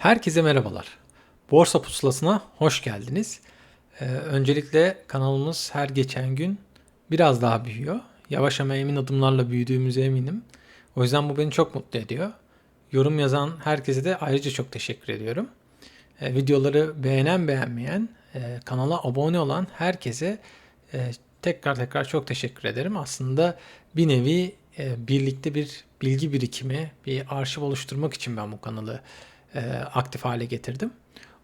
Herkese merhabalar. Borsa Pusulası'na hoş geldiniz. Ee, öncelikle kanalımız her geçen gün biraz daha büyüyor. Yavaş ama emin adımlarla büyüdüğümüze eminim. O yüzden bu beni çok mutlu ediyor. Yorum yazan herkese de ayrıca çok teşekkür ediyorum. Ee, videoları beğenen beğenmeyen, e, kanala abone olan herkese e, tekrar tekrar çok teşekkür ederim. Aslında bir nevi e, birlikte bir bilgi birikimi, bir arşiv oluşturmak için ben bu kanalı e, aktif hale getirdim.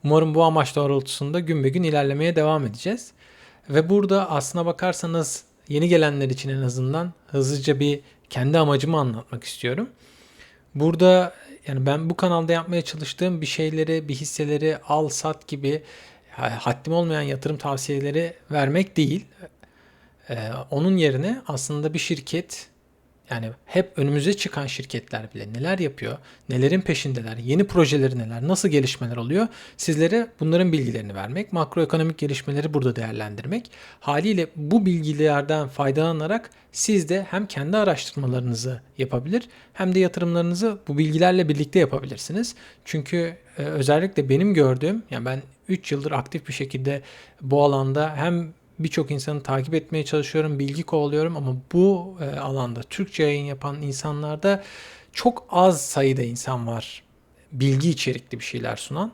Umarım bu amaç doğrultusunda gün be gün ilerlemeye devam edeceğiz. Ve burada aslına bakarsanız yeni gelenler için en azından hızlıca bir kendi amacımı anlatmak istiyorum. Burada yani ben bu kanalda yapmaya çalıştığım bir şeyleri, bir hisseleri al sat gibi haddim olmayan yatırım tavsiyeleri vermek değil. Ee, onun yerine aslında bir şirket yani hep önümüze çıkan şirketler bile neler yapıyor, nelerin peşindeler, yeni projeleri neler, nasıl gelişmeler oluyor sizlere bunların bilgilerini vermek, makroekonomik gelişmeleri burada değerlendirmek. Haliyle bu bilgilerden faydalanarak siz de hem kendi araştırmalarınızı yapabilir hem de yatırımlarınızı bu bilgilerle birlikte yapabilirsiniz. Çünkü e, özellikle benim gördüğüm, yani ben 3 yıldır aktif bir şekilde bu alanda hem birçok insanı takip etmeye çalışıyorum, bilgi kovalıyorum ama bu e, alanda Türkçe yayın yapan insanlarda çok az sayıda insan var bilgi içerikli bir şeyler sunan.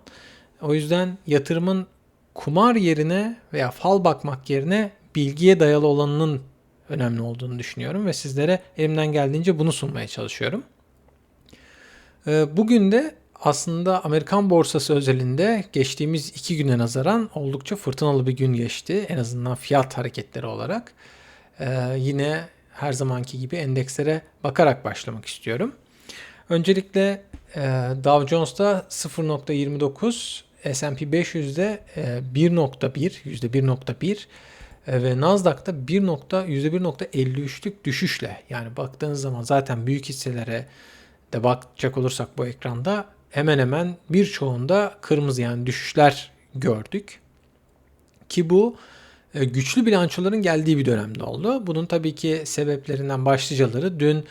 O yüzden yatırımın kumar yerine veya fal bakmak yerine bilgiye dayalı olanının önemli olduğunu düşünüyorum ve sizlere elimden geldiğince bunu sunmaya çalışıyorum. E, bugün de aslında Amerikan borsası özelinde geçtiğimiz iki güne nazaran oldukça fırtınalı bir gün geçti. En azından fiyat hareketleri olarak. Ee, yine her zamanki gibi endekslere bakarak başlamak istiyorum. Öncelikle e, Dow Jones'ta 0.29, S&P 500'de e, 1.1, %1.1 e, ve Nasdaq'ta 1. %1.53'lük düşüşle yani baktığınız zaman zaten büyük hisselere de bakacak olursak bu ekranda hemen hemen birçoğunda kırmızı yani düşüşler gördük. Ki bu e, güçlü bilançoların geldiği bir dönemde oldu. Bunun tabii ki sebeplerinden başlıcaları dün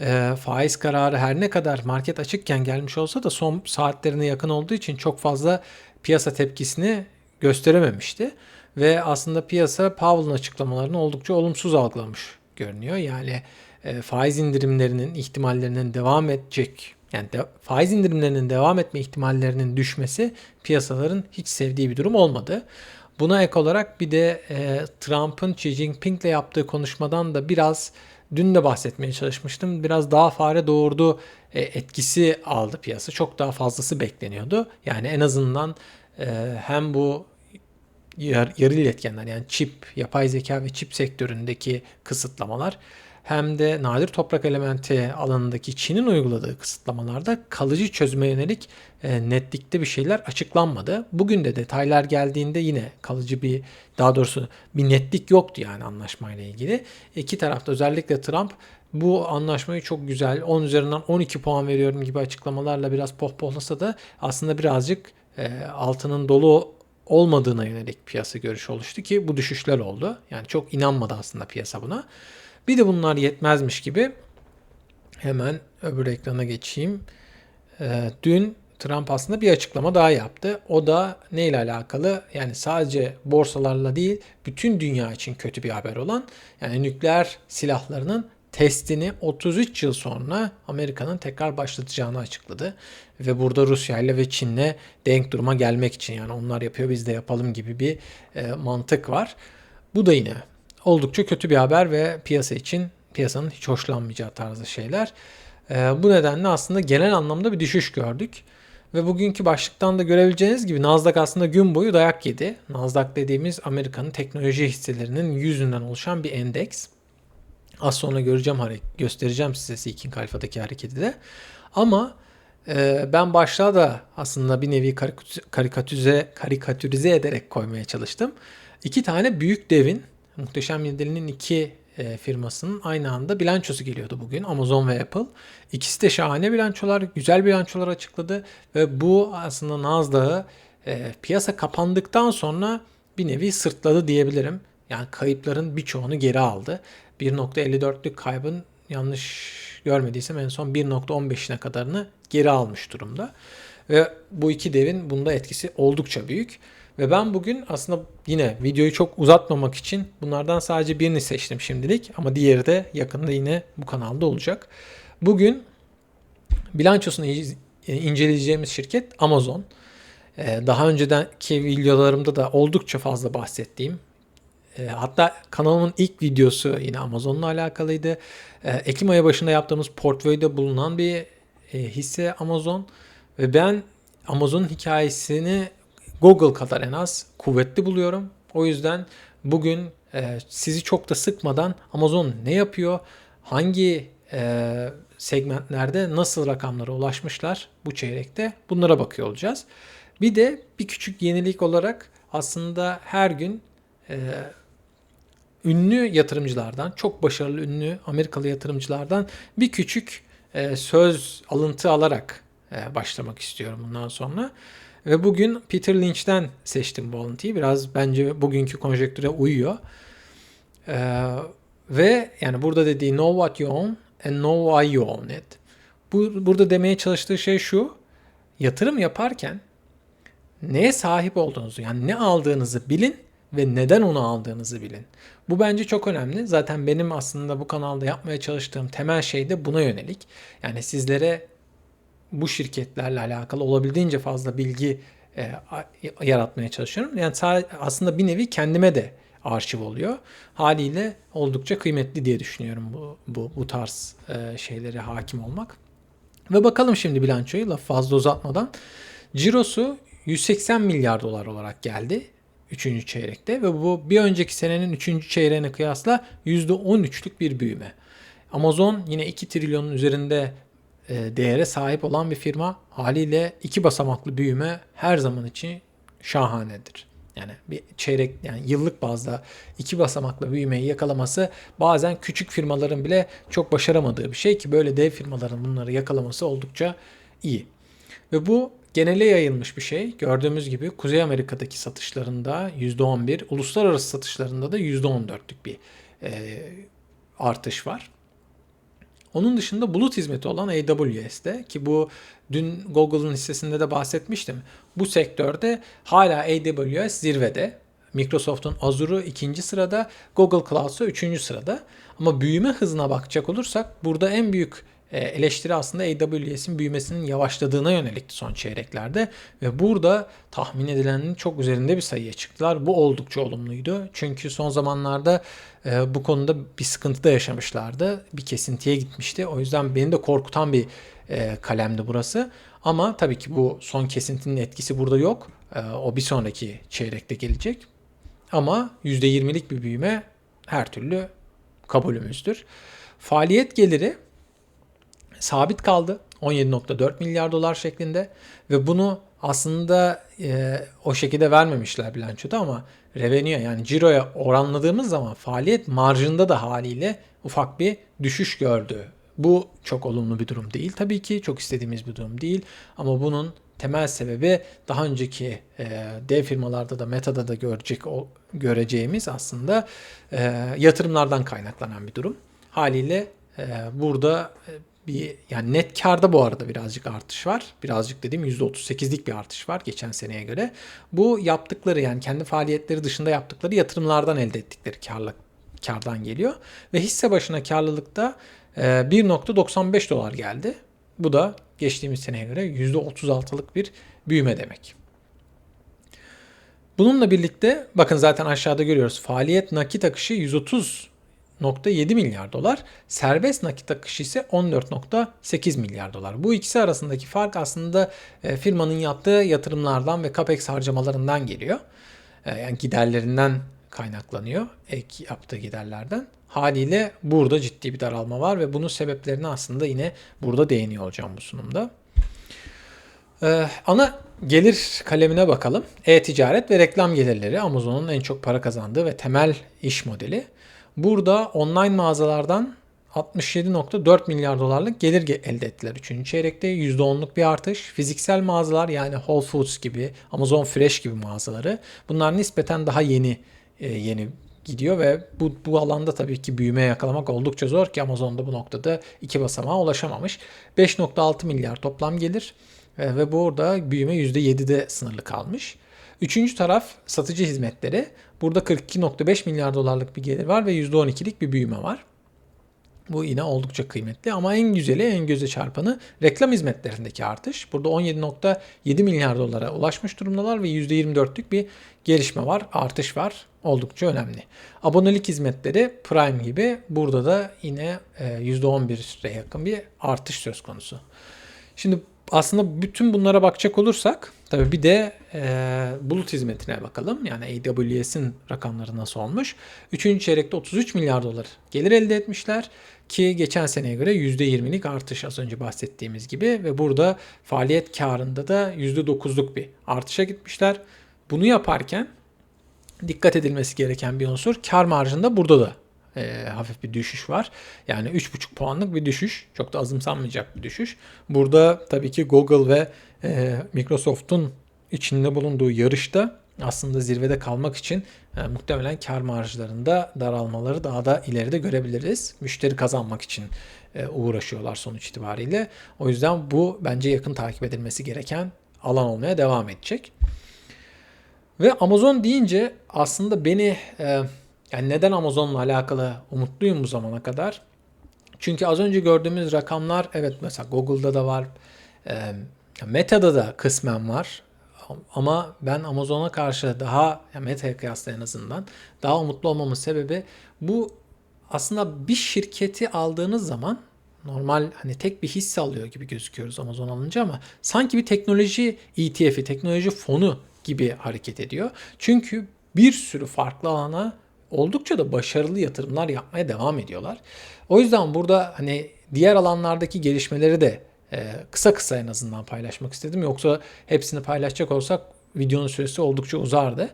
e, faiz kararı her ne kadar market açıkken gelmiş olsa da son saatlerine yakın olduğu için çok fazla piyasa tepkisini gösterememişti. Ve aslında piyasa Powell'ın açıklamalarını oldukça olumsuz algılamış görünüyor. Yani e, faiz indirimlerinin ihtimallerinin devam edecek yani de, faiz indirimlerinin devam etme ihtimallerinin düşmesi piyasaların hiç sevdiği bir durum olmadı. Buna ek olarak bir de e, Trump'ın Xi Jinping'le yaptığı konuşmadan da biraz dün de bahsetmeye çalışmıştım. Biraz daha fare doğurdu e, etkisi aldı piyasa. Çok daha fazlası bekleniyordu. Yani en azından e, hem bu yar, yarı iletkenler yani çip, yapay zeka ve çip sektöründeki kısıtlamalar hem de nadir toprak elementi alanındaki Çin'in uyguladığı kısıtlamalarda kalıcı çözüme yönelik e, netlikte bir şeyler açıklanmadı. Bugün de detaylar geldiğinde yine kalıcı bir daha doğrusu bir netlik yoktu yani anlaşmayla ilgili. İki tarafta özellikle Trump bu anlaşmayı çok güzel 10 üzerinden 12 puan veriyorum gibi açıklamalarla biraz pohpohlasa da aslında birazcık e, altının dolu olmadığına yönelik piyasa görüşü oluştu ki bu düşüşler oldu. Yani çok inanmadı aslında piyasa buna. Bir de bunlar yetmezmiş gibi hemen öbür ekrana geçeyim. Ee, dün Trump aslında bir açıklama daha yaptı. O da ne ile alakalı? Yani sadece borsalarla değil, bütün dünya için kötü bir haber olan yani nükleer silahlarının testini 33 yıl sonra Amerika'nın tekrar başlatacağını açıkladı. Ve burada Rusya ile ve Çin'le denk duruma gelmek için yani onlar yapıyor biz de yapalım gibi bir e, mantık var. Bu da yine oldukça kötü bir haber ve piyasa için piyasanın hiç hoşlanmayacağı tarzı şeyler. E, bu nedenle aslında genel anlamda bir düşüş gördük. Ve bugünkü başlıktan da görebileceğiniz gibi Nasdaq aslında gün boyu dayak yedi. Nasdaq dediğimiz Amerika'nın teknoloji hisselerinin yüzünden oluşan bir endeks. Az sonra göreceğim göstereceğim size Seeking Alpha'daki hareketi de. Ama e, ben başlığa da aslında bir nevi karikatürize, karikatürize ederek koymaya çalıştım. İki tane büyük devin Muhteşem Yedili'nin iki e, firmasının aynı anda bilançosu geliyordu bugün Amazon ve Apple. İkisi de şahane bilançolar, güzel bilançolar açıkladı ve bu aslında Nasdaq'ı e, piyasa kapandıktan sonra bir nevi sırtladı diyebilirim. Yani kayıpların birçoğunu geri aldı. 1.54'lük kaybın yanlış görmediysem en son 1.15'ine kadarını geri almış durumda. Ve bu iki devin bunda etkisi oldukça büyük. Ve ben bugün aslında yine videoyu çok uzatmamak için bunlardan sadece birini seçtim şimdilik. Ama diğeri de yakında yine bu kanalda olacak. Bugün bilançosunu inceleyeceğimiz şirket Amazon. Ee, daha önceki videolarımda da oldukça fazla bahsettiğim e, hatta kanalımın ilk videosu yine Amazon'la alakalıydı. E, Ekim ayı başında yaptığımız portföyde bulunan bir e, hisse Amazon ve ben Amazon'un hikayesini Google kadar en az kuvvetli buluyorum. O yüzden bugün e, sizi çok da sıkmadan Amazon ne yapıyor, hangi e, segmentlerde nasıl rakamlara ulaşmışlar bu çeyrekte bunlara bakıyor olacağız. Bir de bir küçük yenilik olarak aslında her gün e, ünlü yatırımcılardan, çok başarılı ünlü Amerikalı yatırımcılardan bir küçük e, söz alıntı alarak e, başlamak istiyorum bundan sonra. Ve bugün Peter Lynch'ten seçtim alıntıyı. Biraz bence bugünkü konjektüre uyuyor. E, ve yani burada dediği know what you own and know why you own it. Bu, burada demeye çalıştığı şey şu. Yatırım yaparken neye sahip olduğunuzu yani ne aldığınızı bilin ve neden onu aldığınızı bilin. Bu bence çok önemli. Zaten benim aslında bu kanalda yapmaya çalıştığım temel şey de buna yönelik. Yani sizlere bu şirketlerle alakalı olabildiğince fazla bilgi e, yaratmaya çalışıyorum. Yani aslında bir nevi kendime de arşiv oluyor. Haliyle oldukça kıymetli diye düşünüyorum bu bu, bu tarz e, şeylere hakim olmak. Ve bakalım şimdi bilançoyu laf fazla uzatmadan. Cirosu 180 milyar dolar olarak geldi. 3. çeyrekte ve bu bir önceki senenin 3. çeyreğine kıyasla %13'lük bir büyüme. Amazon yine 2 trilyonun üzerinde değere sahip olan bir firma. Haliyle iki basamaklı büyüme her zaman için şahanedir. Yani bir çeyrek yani yıllık bazda iki basamaklı büyümeyi yakalaması bazen küçük firmaların bile çok başaramadığı bir şey ki böyle dev firmaların bunları yakalaması oldukça iyi. Ve bu genele yayılmış bir şey. Gördüğümüz gibi Kuzey Amerika'daki satışlarında %11, uluslararası satışlarında da %14'lük bir e, artış var. Onun dışında bulut hizmeti olan AWS'de ki bu dün Google'ın hissesinde de bahsetmiştim. Bu sektörde hala AWS zirvede. Microsoft'un Azure'u ikinci sırada, Google Cloud'sa üçüncü sırada. Ama büyüme hızına bakacak olursak burada en büyük eleştiri aslında AWS'in büyümesinin yavaşladığına yönelikti son çeyreklerde ve burada tahmin edilenin çok üzerinde bir sayıya çıktılar. Bu oldukça olumluydu. Çünkü son zamanlarda e, bu konuda bir sıkıntı da yaşamışlardı. Bir kesintiye gitmişti. O yüzden beni de korkutan bir e, kalemdi burası. Ama tabii ki bu son kesintinin etkisi burada yok. O bir sonraki çeyrekte gelecek. Ama %20'lik bir büyüme her türlü kabulümüzdür. Faaliyet geliri sabit kaldı. 17.4 milyar dolar şeklinde ve bunu aslında e, o şekilde vermemişler bilançoda ama revenue yani ciroya oranladığımız zaman faaliyet marjında da haliyle ufak bir düşüş gördü. Bu çok olumlu bir durum değil tabii ki çok istediğimiz bir durum değil ama bunun temel sebebi daha önceki e, dev firmalarda da Meta'da da görecek o, göreceğimiz aslında e, yatırımlardan kaynaklanan bir durum. Haliyle e, burada e, bir yani net karda bu arada birazcık artış var. Birazcık dediğim %38'lik bir artış var geçen seneye göre. Bu yaptıkları yani kendi faaliyetleri dışında yaptıkları yatırımlardan elde ettikleri karlı kardan geliyor ve hisse başına karlılıkta 1.95 e, dolar geldi. Bu da geçtiğimiz seneye göre %36'lık bir büyüme demek. Bununla birlikte bakın zaten aşağıda görüyoruz. Faaliyet nakit akışı 130 14.7 milyar dolar. Serbest nakit akışı ise 14.8 milyar dolar. Bu ikisi arasındaki fark aslında e, firmanın yaptığı yatırımlardan ve capex harcamalarından geliyor. E, yani giderlerinden kaynaklanıyor. Ek yaptığı giderlerden. Haliyle burada ciddi bir daralma var ve bunun sebeplerini aslında yine burada değiniyor olacağım bu sunumda. Ee, ana gelir kalemine bakalım. E-ticaret ve reklam gelirleri Amazon'un en çok para kazandığı ve temel iş modeli. Burada online mağazalardan 67.4 milyar dolarlık gelir elde ettiler 3. çeyrekte. %10'luk bir artış. Fiziksel mağazalar yani Whole Foods gibi, Amazon Fresh gibi mağazaları bunlar nispeten daha yeni e, yeni gidiyor ve bu, bu alanda tabii ki büyüme yakalamak oldukça zor ki Amazon'da bu noktada iki basamağa ulaşamamış. 5.6 milyar toplam gelir E, ve burada büyüme %7'de sınırlı kalmış. Üçüncü taraf satıcı hizmetleri. Burada 42.5 milyar dolarlık bir gelir var ve %12'lik bir büyüme var. Bu yine oldukça kıymetli ama en güzeli, en göze çarpanı reklam hizmetlerindeki artış. Burada 17.7 milyar dolara ulaşmış durumdalar ve %24'lük bir gelişme var, artış var. Oldukça önemli. Abonelik hizmetleri Prime gibi burada da yine %11'e yakın bir artış söz konusu. Şimdi aslında bütün bunlara bakacak olursak tabii bir de e, bulut hizmetine bakalım. Yani AWS'in rakamları nasıl olmuş? Üçüncü çeyrekte 33 milyar dolar gelir elde etmişler. Ki geçen seneye göre %20'lik artış az önce bahsettiğimiz gibi ve burada faaliyet karında da %9'luk bir artışa gitmişler. Bunu yaparken dikkat edilmesi gereken bir unsur kar marjında burada da e, hafif bir düşüş var. Yani 3,5 puanlık bir düşüş. Çok da azımsanmayacak bir düşüş. Burada tabii ki Google ve e, Microsoft'un içinde bulunduğu yarışta aslında zirvede kalmak için e, muhtemelen kar marjlarında daralmaları daha da ileride görebiliriz. Müşteri kazanmak için e, uğraşıyorlar sonuç itibariyle. O yüzden bu bence yakın takip edilmesi gereken alan olmaya devam edecek. Ve Amazon deyince aslında beni e, yani neden Amazon'la alakalı umutluyum bu zamana kadar? Çünkü az önce gördüğümüz rakamlar evet mesela Google'da da var. Meta'da da kısmen var. Ama ben Amazon'a karşı daha yani Meta'ya kıyasla en azından daha umutlu olmamın sebebi bu aslında bir şirketi aldığınız zaman normal hani tek bir hisse alıyor gibi gözüküyoruz Amazon alınca ama sanki bir teknoloji ETF'i, teknoloji fonu gibi hareket ediyor. Çünkü bir sürü farklı alana oldukça da başarılı yatırımlar yapmaya devam ediyorlar. O yüzden burada hani diğer alanlardaki gelişmeleri de e, kısa kısa en azından paylaşmak istedim. Yoksa hepsini paylaşacak olsak videonun süresi oldukça uzardı.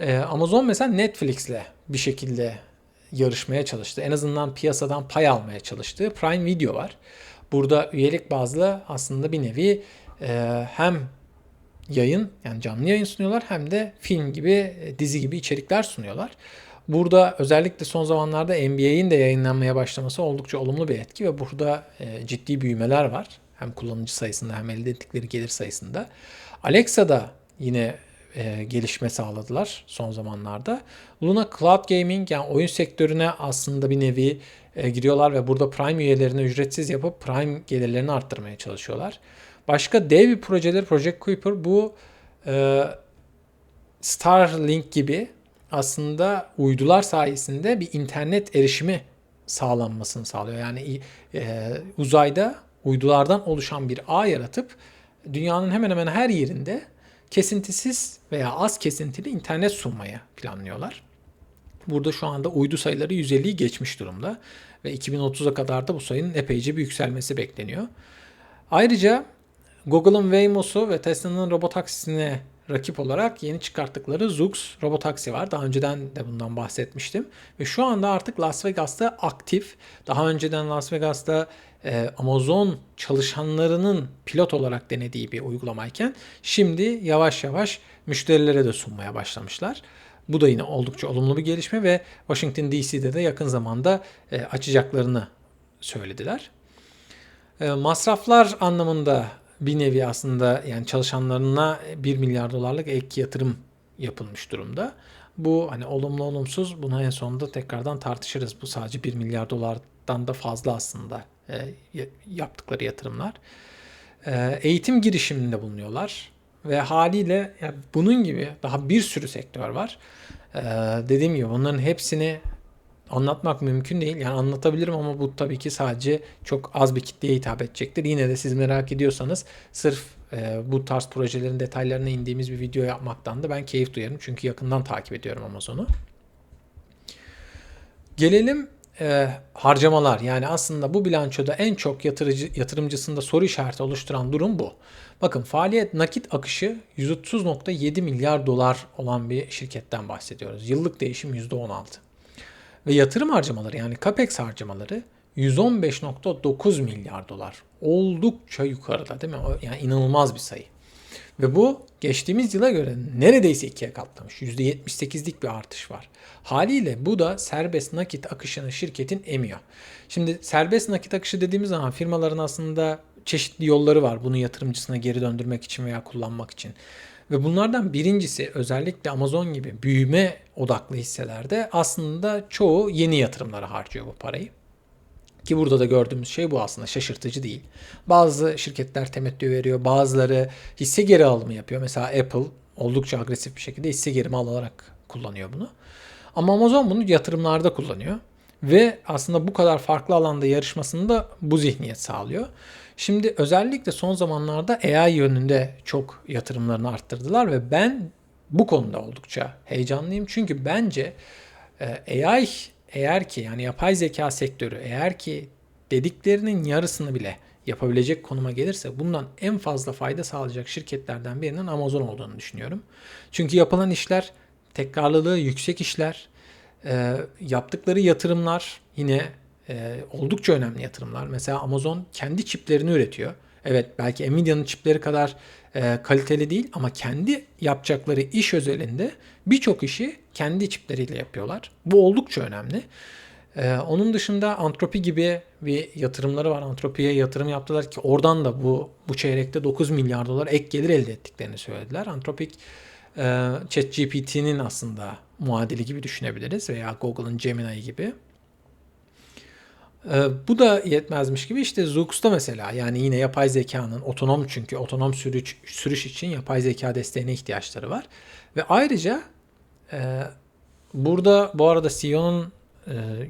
E, Amazon mesela Netflix'le bir şekilde yarışmaya çalıştı. En azından piyasadan pay almaya çalıştı. Prime Video var. Burada üyelik bazlı aslında bir nevi e, hem yayın yani canlı yayın sunuyorlar hem de film gibi dizi gibi içerikler sunuyorlar. Burada özellikle son zamanlarda NBA'in de yayınlanmaya başlaması oldukça olumlu bir etki ve burada e, ciddi büyümeler var. Hem kullanıcı sayısında hem elde ettikleri gelir sayısında. Alexa'da yine e, gelişme sağladılar son zamanlarda. Luna Cloud Gaming yani oyun sektörüne aslında bir nevi e, giriyorlar ve burada Prime üyelerini ücretsiz yapıp Prime gelirlerini arttırmaya çalışıyorlar. Başka dev bir projeler Project Kuiper bu e, Starlink gibi aslında uydular sayesinde bir internet erişimi sağlanmasını sağlıyor. Yani e, uzayda uydulardan oluşan bir ağ yaratıp dünyanın hemen hemen her yerinde kesintisiz veya az kesintili internet sunmaya planlıyorlar. Burada şu anda uydu sayıları 150'yi geçmiş durumda ve 2030'a kadar da bu sayının epeyce bir yükselmesi bekleniyor. Ayrıca Google'ın Waymo'su ve Tesla'nın robotaksisine rakip olarak yeni çıkarttıkları Zoox robotaksi var. Daha önceden de bundan bahsetmiştim. Ve şu anda artık Las Vegas'ta aktif. Daha önceden Las Vegas'ta e, Amazon çalışanlarının pilot olarak denediği bir uygulamayken şimdi yavaş yavaş müşterilere de sunmaya başlamışlar. Bu da yine oldukça olumlu bir gelişme ve Washington DC'de de yakın zamanda e, açacaklarını söylediler. E, masraflar anlamında bir nevi aslında yani çalışanlarına 1 milyar dolarlık ek yatırım yapılmış durumda. Bu hani olumlu olumsuz buna en sonunda tekrardan tartışırız. Bu sadece 1 milyar dolardan da fazla aslında e, yaptıkları yatırımlar. E, eğitim girişiminde bulunuyorlar ve haliyle yani bunun gibi daha bir sürü sektör var. E, dediğim gibi bunların hepsini anlatmak mümkün değil. Yani anlatabilirim ama bu tabii ki sadece çok az bir kitleye hitap edecektir. Yine de siz merak ediyorsanız sırf e, bu tarz projelerin detaylarına indiğimiz bir video yapmaktan da ben keyif duyarım. Çünkü yakından takip ediyorum Amazon'u. Gelelim e, harcamalar. Yani aslında bu bilançoda en çok yatırıcı, yatırımcısında soru işareti oluşturan durum bu. Bakın faaliyet nakit akışı 130.7 milyar dolar olan bir şirketten bahsediyoruz. Yıllık değişim %16. Ve yatırım harcamaları yani CAPEX harcamaları 115.9 milyar dolar. Oldukça yukarıda değil mi? Yani inanılmaz bir sayı. Ve bu geçtiğimiz yıla göre neredeyse ikiye katlamış. %78'lik bir artış var. Haliyle bu da serbest nakit akışını şirketin emiyor. Şimdi serbest nakit akışı dediğimiz zaman firmaların aslında çeşitli yolları var bunu yatırımcısına geri döndürmek için veya kullanmak için. Ve bunlardan birincisi özellikle Amazon gibi büyüme odaklı hisselerde aslında çoğu yeni yatırımlara harcıyor bu parayı. Ki burada da gördüğümüz şey bu aslında şaşırtıcı değil. Bazı şirketler temettü veriyor, bazıları hisse geri alımı yapıyor. Mesela Apple oldukça agresif bir şekilde hisse geri alarak kullanıyor bunu. Ama Amazon bunu yatırımlarda kullanıyor. Ve aslında bu kadar farklı alanda yarışmasında bu zihniyet sağlıyor. Şimdi özellikle son zamanlarda AI yönünde çok yatırımlarını arttırdılar ve ben bu konuda oldukça heyecanlıyım. Çünkü bence e, AI eğer ki yani yapay zeka sektörü eğer ki dediklerinin yarısını bile yapabilecek konuma gelirse bundan en fazla fayda sağlayacak şirketlerden birinin Amazon olduğunu düşünüyorum. Çünkü yapılan işler tekrarlılığı yüksek işler, e, yaptıkları yatırımlar yine e, oldukça önemli yatırımlar. Mesela Amazon kendi çiplerini üretiyor. Evet belki Nvidia'nın çipleri kadar e, kaliteli değil ama kendi yapacakları iş özelinde birçok işi kendi çipleriyle yapıyorlar. Bu oldukça önemli. Ee, onun dışında Antropi gibi bir yatırımları var. Antropi'ye yatırım yaptılar ki oradan da bu bu çeyrekte 9 milyar dolar ek gelir elde ettiklerini söylediler. Antropik e, ChatGPT'nin aslında muadili gibi düşünebiliriz veya Google'ın Gemini gibi. E, bu da yetmezmiş gibi işte Zoox'ta mesela yani yine yapay zekanın otonom çünkü otonom sürüş, sürüş için yapay zeka desteğine ihtiyaçları var. Ve ayrıca e, burada bu arada CEO'nun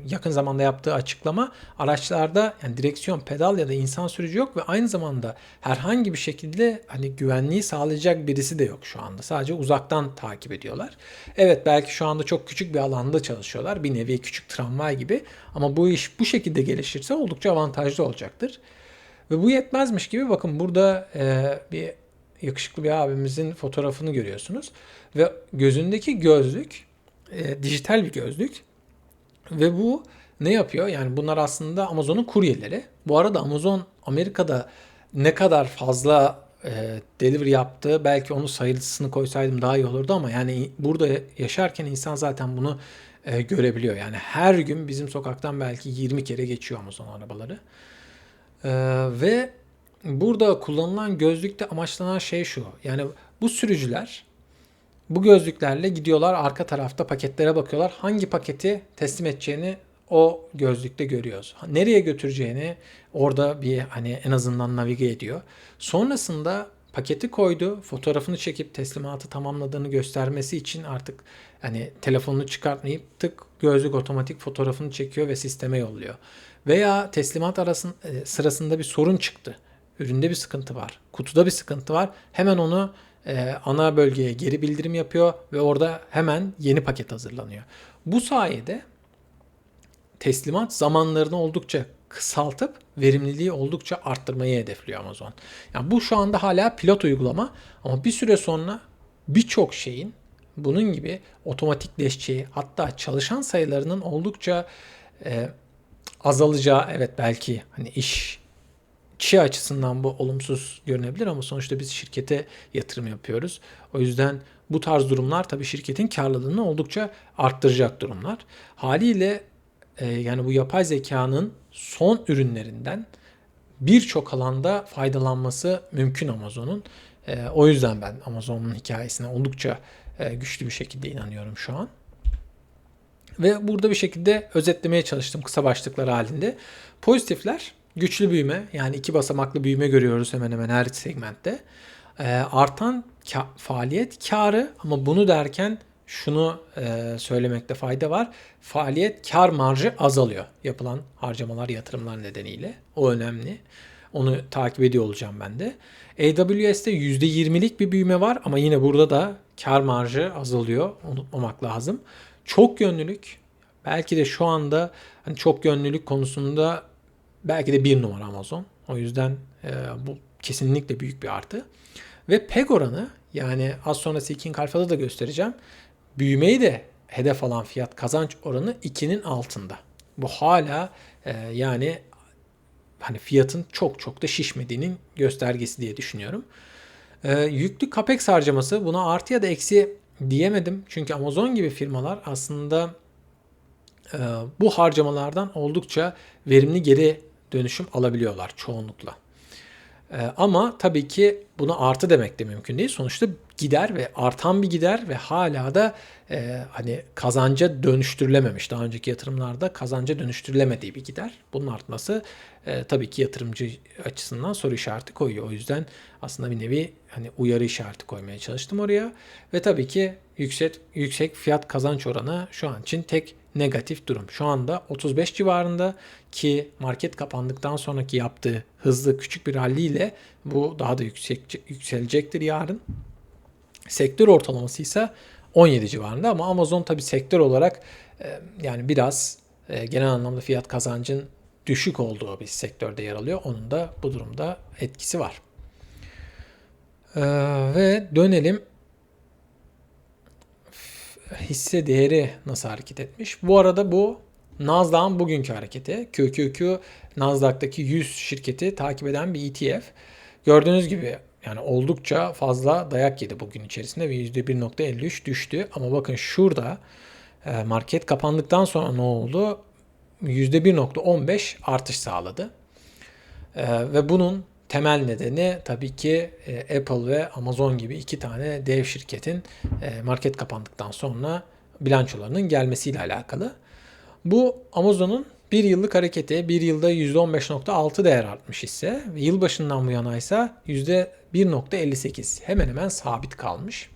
yakın zamanda yaptığı açıklama araçlarda yani direksiyon, pedal ya da insan sürücü yok ve aynı zamanda herhangi bir şekilde hani güvenliği sağlayacak birisi de yok şu anda. Sadece uzaktan takip ediyorlar. Evet belki şu anda çok küçük bir alanda çalışıyorlar. Bir nevi küçük tramvay gibi ama bu iş bu şekilde gelişirse oldukça avantajlı olacaktır. Ve bu yetmezmiş gibi bakın burada e, bir yakışıklı bir abimizin fotoğrafını görüyorsunuz. Ve gözündeki gözlük e, dijital bir gözlük ve bu ne yapıyor? Yani bunlar aslında Amazon'un kuryeleri. Bu arada Amazon Amerika'da ne kadar fazla e, delivery yaptı belki onun sayısını koysaydım daha iyi olurdu ama yani burada yaşarken insan zaten bunu e, görebiliyor. Yani her gün bizim sokaktan belki 20 kere geçiyor Amazon arabaları. E, ve burada kullanılan gözlükte amaçlanan şey şu. Yani bu sürücüler bu gözlüklerle gidiyorlar arka tarafta paketlere bakıyorlar. Hangi paketi teslim edeceğini o gözlükte görüyoruz. Nereye götüreceğini orada bir hani en azından navige ediyor. Sonrasında paketi koydu, fotoğrafını çekip teslimatı tamamladığını göstermesi için artık hani telefonunu çıkartmayıp tık gözlük otomatik fotoğrafını çekiyor ve sisteme yolluyor. Veya teslimat arasın, e, sırasında bir sorun çıktı. Üründe bir sıkıntı var. Kutuda bir sıkıntı var. Hemen onu e, ana bölgeye geri bildirim yapıyor ve orada hemen yeni paket hazırlanıyor. Bu sayede teslimat zamanlarını oldukça kısaltıp verimliliği oldukça arttırmayı hedefliyor Amazon. Yani bu şu anda hala pilot uygulama ama bir süre sonra birçok şeyin bunun gibi otomatikleşeceği hatta çalışan sayılarının oldukça e, azalacağı evet belki hani iş kişi açısından bu olumsuz görünebilir ama sonuçta biz şirkete yatırım yapıyoruz. O yüzden bu tarz durumlar tabii şirketin karlılığını oldukça arttıracak durumlar. Haliyle e, yani bu yapay zekanın son ürünlerinden birçok alanda faydalanması mümkün Amazon'un. E, o yüzden ben Amazon'un hikayesine oldukça e, güçlü bir şekilde inanıyorum şu an. Ve burada bir şekilde özetlemeye çalıştım kısa başlıklar halinde. Pozitifler güçlü büyüme yani iki basamaklı büyüme görüyoruz hemen hemen her segmentte. E, artan ka- faaliyet karı ama bunu derken şunu e, söylemekte fayda var. Faaliyet kar marjı azalıyor yapılan harcamalar yatırımlar nedeniyle. O önemli. Onu takip ediyor olacağım ben de. AWS'te %20'lik bir büyüme var ama yine burada da kar marjı azalıyor. Unutmamak lazım. Çok yönlülük belki de şu anda hani çok yönlülük konusunda Belki de bir numara Amazon. O yüzden e, bu kesinlikle büyük bir artı. Ve PEG oranı yani az sonra Seeking Alpha'da da göstereceğim. Büyümeyi de hedef alan fiyat kazanç oranı 2'nin altında. Bu hala e, yani hani fiyatın çok çok da şişmediğinin göstergesi diye düşünüyorum. E, yüklü capex harcaması buna artı ya da eksi diyemedim. Çünkü Amazon gibi firmalar aslında e, bu harcamalardan oldukça verimli geri dönüşüm alabiliyorlar çoğunlukla. Ee, ama tabii ki buna artı demek de mümkün değil. Sonuçta gider ve artan bir gider ve hala da e, hani kazanca dönüştürülememiş. Daha önceki yatırımlarda kazanca dönüştürülemediği bir gider. Bunun artması e, tabii ki yatırımcı açısından soru işareti koyuyor. O yüzden aslında bir nevi hani uyarı işareti koymaya çalıştım oraya. Ve tabii ki yüksek yüksek fiyat kazanç oranı şu an için tek negatif durum. Şu anda 35 civarında ki market kapandıktan sonraki yaptığı hızlı küçük bir rally ile bu daha da yüksek yükselecektir yarın. Sektör ortalaması ise 17 civarında ama Amazon tabi sektör olarak e, yani biraz e, genel anlamda fiyat kazancın düşük olduğu bir sektörde yer alıyor. Onun da bu durumda etkisi var. Ee, ve dönelim hisse değeri nasıl hareket etmiş? Bu arada bu Nasdaq'ın bugünkü hareketi. QQQ Nasdaq'taki 100 şirketi takip eden bir ETF. Gördüğünüz gibi yani oldukça fazla dayak yedi bugün içerisinde ve %1.53 düştü. Ama bakın şurada e, market kapandıktan sonra ne oldu? %1.15 artış sağladı. E, ve bunun temel nedeni tabii ki e, Apple ve Amazon gibi iki tane dev şirketin market kapandıktan sonra bilançolarının gelmesiyle alakalı. Bu Amazon'un bir yıllık hareketi bir yılda %15.6 değer artmış ise yılbaşından bu yana ise %1.58 hemen hemen sabit kalmış.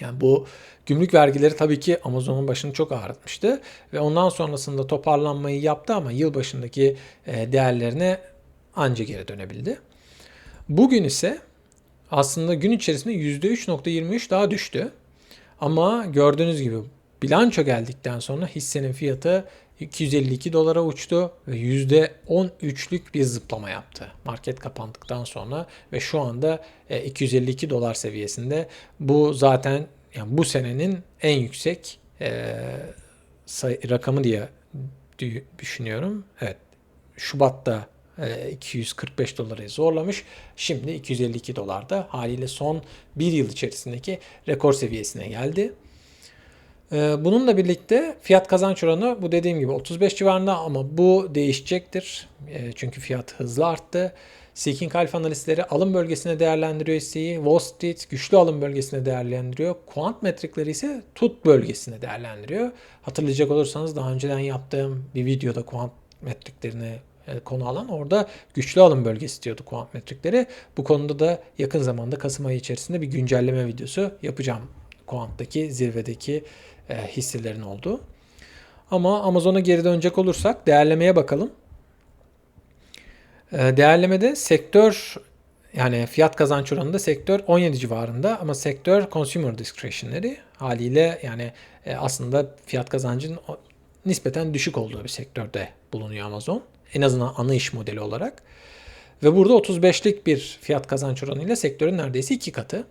Yani bu gümrük vergileri tabii ki Amazon'un başını çok ağrıtmıştı ve ondan sonrasında toparlanmayı yaptı ama yılbaşındaki e, değerlerine anca geri dönebildi. Bugün ise aslında gün içerisinde %3.23 daha düştü. Ama gördüğünüz gibi bilanço geldikten sonra hissenin fiyatı 252 dolara uçtu ve %13'lük bir zıplama yaptı. Market kapandıktan sonra ve şu anda 252 e, dolar seviyesinde. Bu zaten yani bu senenin en yüksek e, sayı, rakamı diye düşünüyorum. Evet. Şubat'ta 245 e, doları zorlamış. Şimdi 252 dolarda haliyle son bir yıl içerisindeki rekor seviyesine geldi. Ee, bununla birlikte fiyat kazanç oranı bu dediğim gibi 35 civarında ama bu değişecektir. Ee, çünkü fiyat hızlı arttı. Seeking Alpha analistleri alım bölgesine değerlendiriyor hisseyi. Wall Street güçlü alım bölgesine değerlendiriyor. Quant metrikleri ise tut bölgesine değerlendiriyor. Hatırlayacak olursanız daha önceden yaptığım bir videoda quant metriklerini konu alan orada güçlü alım bölgesi diyordu quant metrikleri. Bu konuda da yakın zamanda Kasım ayı içerisinde bir güncelleme videosu yapacağım. Quant'taki zirvedeki e, hisselerin olduğu. Ama Amazon'a geri dönecek olursak değerlemeye bakalım. E, değerlemede sektör yani fiyat kazanç oranında sektör 17 civarında ama sektör consumer discretionary haliyle yani e, aslında fiyat kazancın nispeten düşük olduğu bir sektörde bulunuyor Amazon. En azından ana iş modeli olarak. Ve burada 35'lik bir fiyat kazanç oranıyla sektörün neredeyse iki katı.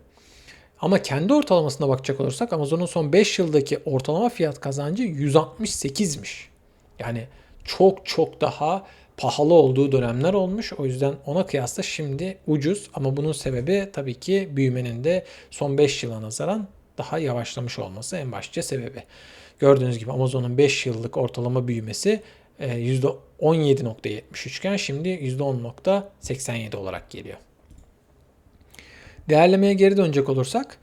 Ama kendi ortalamasına bakacak olursak Amazon'un son 5 yıldaki ortalama fiyat kazancı 168'miş. Yani çok çok daha pahalı olduğu dönemler olmuş. O yüzden ona kıyasla şimdi ucuz ama bunun sebebi tabii ki büyümenin de son 5 yıla nazaran daha yavaşlamış olması en başlıca sebebi. Gördüğünüz gibi Amazon'un 5 yıllık ortalama büyümesi %17.73 e, iken şimdi %10.87 olarak geliyor. Değerlemeye geri dönecek olursak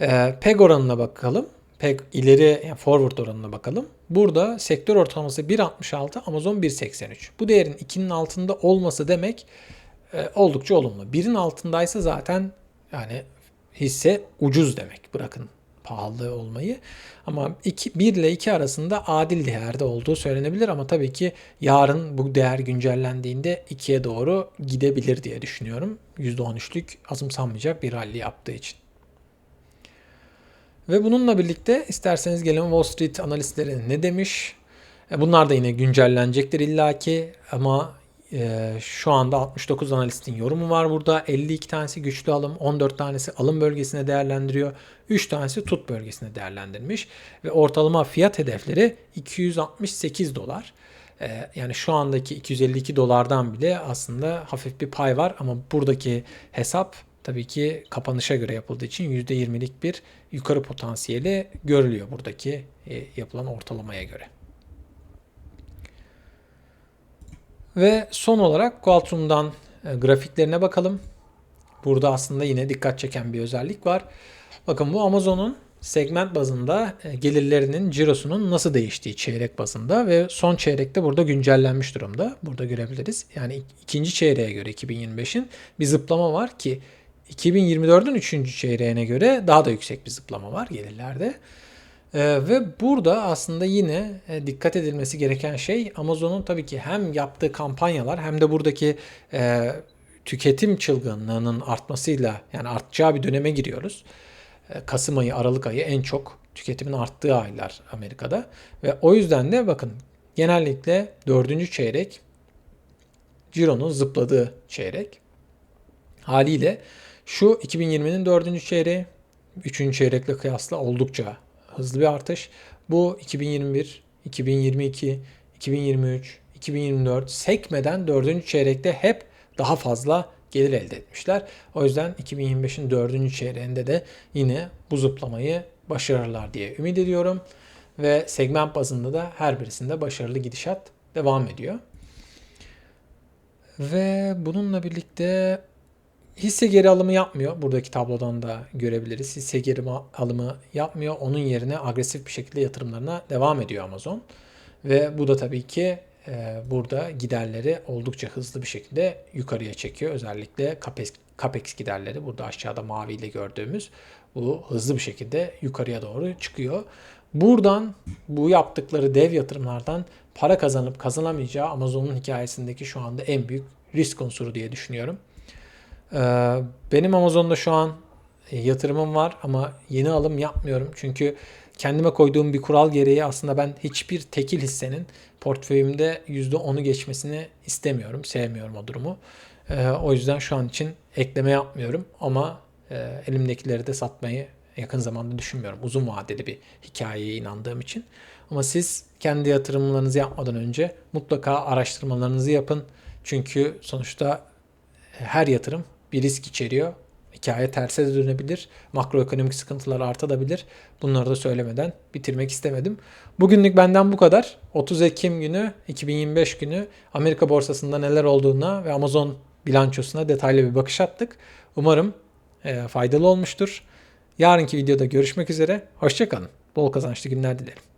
e, PEG oranına bakalım. PEG ileri yani forward oranına bakalım. Burada sektör ortalaması 1.66, Amazon 1.83. Bu değerin 2'nin altında olması demek e, oldukça olumlu. 1'in altındaysa zaten yani hisse ucuz demek. Bırakın pahalı olmayı. Ama 2, 1 ile 2 arasında adil değerde olduğu söylenebilir ama tabii ki yarın bu değer güncellendiğinde 2'ye doğru gidebilir diye düşünüyorum. %13'lük azımsanmayacak bir rally yaptığı için. Ve bununla birlikte isterseniz gelin Wall Street analistleri ne demiş? E, bunlar da yine güncellenecektir illaki ama e, şu anda 69 analistin yorumu var burada. 52 tanesi güçlü alım, 14 tanesi alım bölgesine değerlendiriyor. 3 tanesi tut bölgesine değerlendirmiş. Ve ortalama fiyat hedefleri 268 dolar. E, yani şu andaki 252 dolardan bile aslında hafif bir pay var ama buradaki hesap tabii ki kapanışa göre yapıldığı için %20'lik bir yukarı potansiyeli görülüyor buradaki e, yapılan ortalamaya göre. Ve son olarak Qualcomm'dan e, grafiklerine bakalım. Burada aslında yine dikkat çeken bir özellik var. Bakın bu Amazon'un segment bazında e, gelirlerinin cirosunun nasıl değiştiği çeyrek bazında ve son çeyrekte burada güncellenmiş durumda. Burada görebiliriz. Yani ik- ikinci çeyreğe göre 2025'in bir zıplama var ki 2024'ün üçüncü çeyreğine göre daha da yüksek bir zıplama var gelirlerde. Ee, ve burada aslında yine e, dikkat edilmesi gereken şey Amazon'un tabii ki hem yaptığı kampanyalar hem de buradaki e, tüketim çılgınlığının artmasıyla yani artacağı bir döneme giriyoruz. E, Kasım ayı, Aralık ayı en çok tüketimin arttığı aylar Amerika'da. Ve o yüzden de bakın genellikle dördüncü çeyrek cironun zıpladığı çeyrek. Haliyle şu 2020'nin dördüncü çeyreği, üçüncü çeyrekle kıyasla oldukça hızlı bir artış. Bu 2021, 2022, 2023, 2024 sekmeden dördüncü çeyrekte hep daha fazla gelir elde etmişler. O yüzden 2025'in dördüncü çeyreğinde de yine bu zıplamayı başarırlar diye ümit ediyorum. Ve segment bazında da her birisinde başarılı gidişat devam ediyor. Ve bununla birlikte hisse geri alımı yapmıyor. Buradaki tablodan da görebiliriz. Hisse geri alımı yapmıyor. Onun yerine agresif bir şekilde yatırımlarına devam ediyor Amazon. Ve bu da tabii ki e, burada giderleri oldukça hızlı bir şekilde yukarıya çekiyor. Özellikle capex, capex giderleri burada aşağıda maviyle gördüğümüz bu hızlı bir şekilde yukarıya doğru çıkıyor. Buradan bu yaptıkları dev yatırımlardan para kazanıp kazanamayacağı Amazon'un hikayesindeki şu anda en büyük risk unsuru diye düşünüyorum. Ee, Benim Amazon'da şu an e, yatırımım var ama yeni alım yapmıyorum. Çünkü kendime koyduğum bir kural gereği aslında ben hiçbir tekil hissenin portföyümde %10'u geçmesini istemiyorum. Sevmiyorum o durumu. Ee, O yüzden şu an için ekleme yapmıyorum ama e, elimdekileri de satmayı yakın zamanda düşünmüyorum. Uzun vadeli bir hikayeye inandığım için. Ama siz kendi yatırımlarınızı yapmadan önce mutlaka araştırmalarınızı yapın. Çünkü sonuçta her yatırım bir risk içeriyor. Hikaye terse de dönebilir. Makroekonomik sıkıntılar artabilir. Bunları da söylemeden bitirmek istemedim. Bugünlük benden bu kadar. 30 Ekim günü 2025 günü Amerika borsasında neler olduğuna ve Amazon bilançosuna detaylı bir bakış attık. Umarım e, faydalı olmuştur. Yarınki videoda görüşmek üzere. Hoşçakalın. Bol kazançlı günler dilerim.